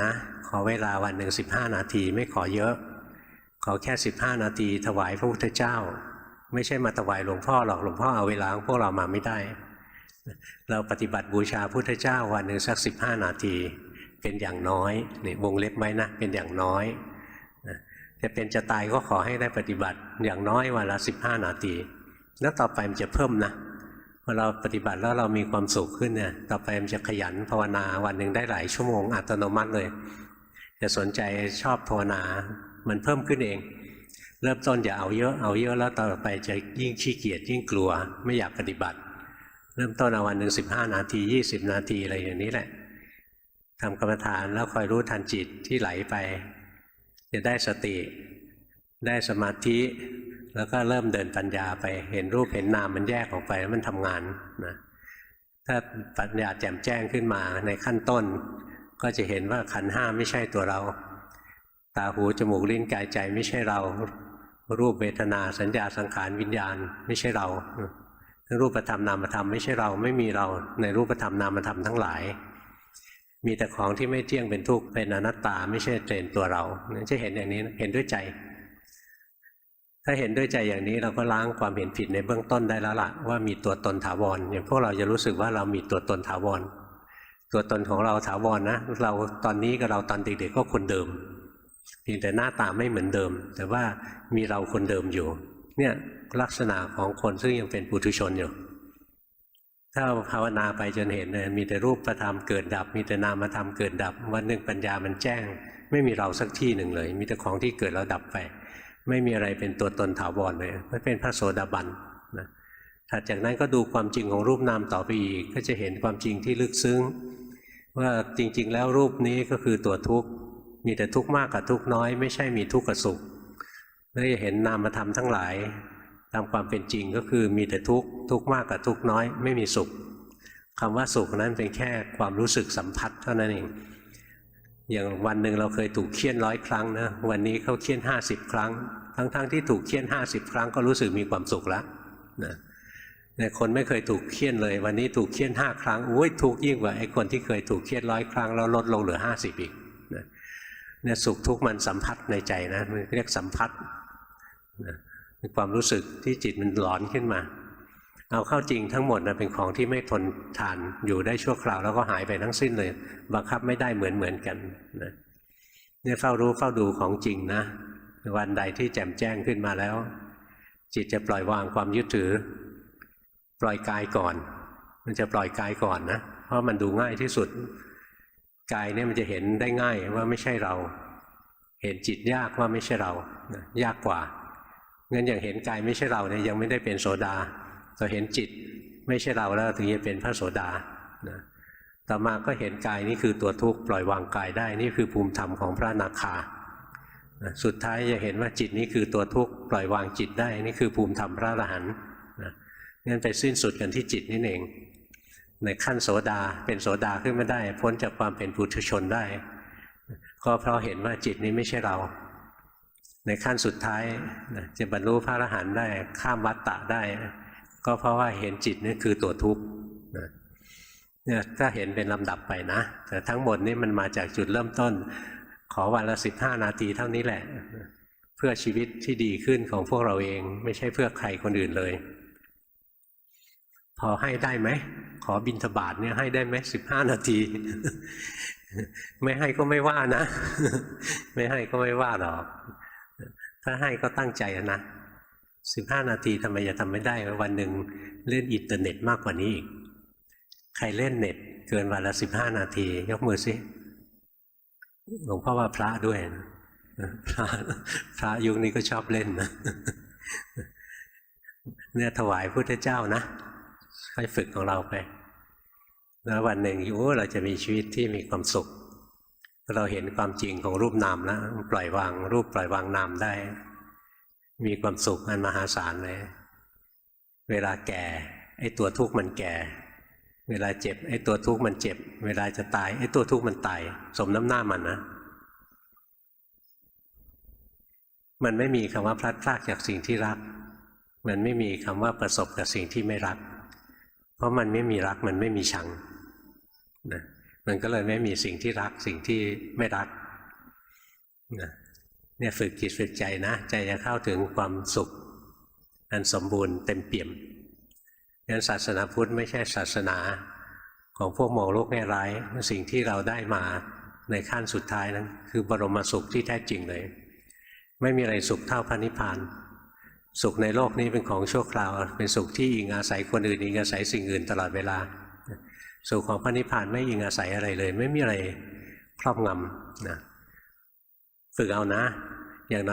นะขอเวลาวันหนึ่งสิบห้านาทีไม่ขอเยอะ ขอแค่สิบห้านาที ถวายพระพุทธเจ้า ไม่ใช่มาถวายหลวงพ่อหรอกหลวงพ่อเอาเวลาของพวกเรามาไม่ได้ เราปฏิบัติบูชาพุทธเจ้าวันหนึ่งสักสิบห้านาที เป็นอย่างน้อยนี่วงเล็บไว้นะเป็นอย่างน้อยจะเป็นจะตายก็ขอให้ได้ปฏิบัติอย่างน้อยวันละสิบห้านาที แล้วต่อไปมันจะเพิ่มนะ พอเราปฏิบัติแล้วเรามีความสุขขึ้นเนี่ยต่อไปมันจะขยันภาวนาวันหนึ่งได้หลายชั่วโมงอัตโนมัติเลยจะสนใจชอบภาวนา มันเพิ่มขึ้นเอง เริ่มต้นอย่าเอาเยอะเอาเยอะแล้วต่อไปจะยิ่งขี้เกียจยิ่งกลัว ไม่อยากปฏิบัติ เริ่มต้นเอาวันหนึ่งสิบห้านาทียี่สิบนาทีอะไรอย่างนี้แหละทำกรรมฐานแล้วคอยรู้ทันจิตที่ไหลไป จะได้สติ ได้สมาธิ แล้วก็เริ่มเดินปัญญาไปเห็นรูปเห็นนามมันแยกออกไปแล้วมันทำงานนะถ้าปัญญาแจ่มแจ้งขึ้นมาในขั้นต้น ก็จะเห็นว่าขันห้าไม่ใช่ตัวเรา ตาหูจมูกลิ้นกายใจไม่ใช่เรา รูปเวทนาสัญญาสังขารวิญญาณไม่ใช่เรารูปธรรมนามธรรมไม่ใช่เราไม่มีเราในรูปธรรมนามธรรมทั้งหลาย มีแต่ของที่ไม่เที่ยงเป็นทุกข์เป็นอนัตตา ไม่ใช่เป็นตัวเราจะเห็นอย่างนี้เห็นด้วยใจ ถ้าเห็นด้วยใจอย่างนี้เราก็ล้างความเห็นผิดในเบื้องต้นได้แล้วล่ะว่ามีตัวตนถาวรอย่างพวกเราจะรู้สึกว่าเรามีตัวตนถาวร ตัวตนของเราถาวรนะเราตอนนี้กับเราตอนเด็กๆก็คนเดิมเพียงแต่หน้าตาไม่เหมือนเดิม แต่ว่ามีเราคนเดิมอยู่ เนี่ยลักษณะของคนซึ่งยังเป็นปุถุชนอยู่ถ้าภาวนาไปจนเห็นเนี่ยมีแต่รูปประธรรมเกิดดับ มีแต่นามธรรมเกิดดับ วันหนึ่งปัญญามันแจ้ง ไม่มีเราสักที่หนึ่งเลย มีแต่ของที่เกิดแล้วดับไป ไม่มีอะไรเป็นตัวตนถาวรเลยไม่เป็นพระโสดาบันนะถัดจากนั้นก็ดูความจริงของรูปนามต่อไปอีก ก็จะเห็นความจริงที่ลึกซึ้ง ว่าจริง ๆ แล้วรูปนี้ก็คือตัวทุกข์ มีแต่ทุกข์มากกับทุกข์น้อย ไม่ใช่มีทุกข์กับสุขแล้วจะเห็นนามธรรมทั้งหลาย ตามความเป็นจริงก็คือมีแต่ทุกข์ทุกข์มากกับทุกข์น้อย ไม่มีสุขคำว่าสุขนั้นเป็นแค่ความรู้สึกสัมผัสเท่านั้นเอง อย่างวันหนึ่งเราเคยถูกเคี่ยนร้อยครั้งนะวันนี้เขาเคี่ยนห้าสิบครั้ง ทั้งๆทที่ถูกเคี่ยนห้าสิบครั้งก็รู้สึกมีความสุขแล้วนะแต่คนไม่เคยถูกเคี่ยนเลย วันนี้ถูกเคี่ยนห้าครั้งอุ้ยทุกยิ่งกว่าไอ้คนที่เคยถูกเคี่ยนร้อยครั้งแล้วลดลงเหลือห้าสิบอีกนะเนี่ยสุขทุกข์มันสัมผัสในใจนะมันเรียกสัมผัสนะความรู้สึกที่จิตมันหลอนขึ้นมา เอาเข้าจริงทั้งหมดนะเป็นของที่ไม่ทนทานอยู่ได้ชั่วคราวแล้วก็หายไปทั้งสิ้นเลย บังคับไม่ได้เหมือนเหมือนกันนะเนี่ยเฝ้ารู้เฝ้าดูของจริงนะ วันใดที่แจ่มแจ้งขึ้นมาแล้ว จิตจะปล่อยวางความยึดถือ ปล่อยกายก่อน มันจะปล่อยกายก่อนนะ เพราะมันดูง่ายที่สุดกายเนี่ยมันจะเห็นได้ง่ายว่าไม่ใช่เรา เห็นจิตยากว่าไม่ใช่เรานะยากกว่างั้นอย่างเห็นกายไม่ใช่เราเนี่ยยังไม่ได้เป็นโสดา พอเห็นจิตไม่ใช่เราแล้วถึงจะเป็นพระโสดานะต่อมาก็เห็นกายนี่คือตัวทุกข์ปล่อยวางกายได้นี่คือภูมิธรรมของพระนาคานะสุดท้ายจะเห็นว่าจิตนี้คือตัวทุกข์ปล่อยวางจิตได้นี่คือภูมิธรรมพระอรหันต์นะนั่นไปสิ้นสุดกันที่จิตนี่เอง ในขั้นโสดาเป็นโสดาขึ้นมาได้ พ้นจากความเป็นปุถุชนได้ ก็เพราะเห็นว่าจิตนี้ไม่ใช่เรา ในขั้นสุดท้ายจะบรรลุพระอรหันต์ได้ข้ามวัฏฏะได้ ก็เพราะว่าเห็นจิตนี่คือตัวทุกข์เนี่ยก็เห็นเป็นลำดับไปนะ แต่ทั้งหมดนี่มันมาจากจุดเริ่มต้น ขอวันละสิบห้านาทีเท่านี้แหละ เพื่อชีวิตที่ดีขึ้นของพวกเราเอง ไม่ใช่เพื่อใครคนอื่นเลย พอให้ได้ไหม ขอบินทบาทเนี่ยให้ได้ไหมสิบห้านาที ไม่ให้ก็ไม่ว่านะ ไม่ให้ก็ไม่ว่าหรอก ถ้าให้ก็ตั้งใจนะ สิบห้านาทีทำไมจะทำไม่ได้ วันหนึ่งเล่นอินเทอร์เน็ตมากกว่านี้อีก ใครเล่นเน็ตเกินวันละสิบห้านาที ยกมือสิหลวงพ่อว่าพระด้วยนะพระพระยุคนี้ก็ชอบเล่นนะเนี่ยถวายพุทธเจ้านะค่อยฝึกของเราไป แล้ววันหนึ่งโอ้เราจะมีชีวิตที่มีความสุข เราเห็นความจริงของรูปนามแล้วปล่อยวางรูปปล่อยวางนามได้ มีความสุขอันมหาศาลเลย เวลาแก่ ไอ้ตัวทุกข์มันแก่ เวลาเจ็บ ไอ้ตัวทุกข์มันเจ็บ เวลาจะตาย ไอ้ตัวทุกข์มันตาย สมน้ำหน้ามันนะ มันไม่มีคำว่าพลัดพรากจากสิ่งที่รัก มันไม่มีคำว่าประสบกับสิ่งที่ไม่รัก เพราะมันไม่มีรัก มันไม่มีชังนะมันก็เลยไม่มีสิ่งที่รัก สิ่งที่ไม่รักนะ เนี่ยฝึกจิตฝึกใจนะ ใจจะเข้าถึงความสุข อันสมบูรณ์เต็มเปี่ยมงั้นศาสนาพุทธไม่ใช่ศาสนาของพวกมองโลกแง่ร้าย สิ่งที่เราได้มาในขั้นสุดท้ายนั้นคือบรมสุขที่แท้จริงเลย ไม่มีอะไรสุขเท่าพระนิพพาน สุขในโลกนี้เป็นของชั่วคราว เป็นสุขที่อิงอาศัยคนอื่นอิงอาศัยสิ่งอื่นตลอดเวลา สุขของพระนิพพานไม่อิงอาศัยอะไรเลย ไม่มีอะไรครอบงำนะ ฝึกเอานะ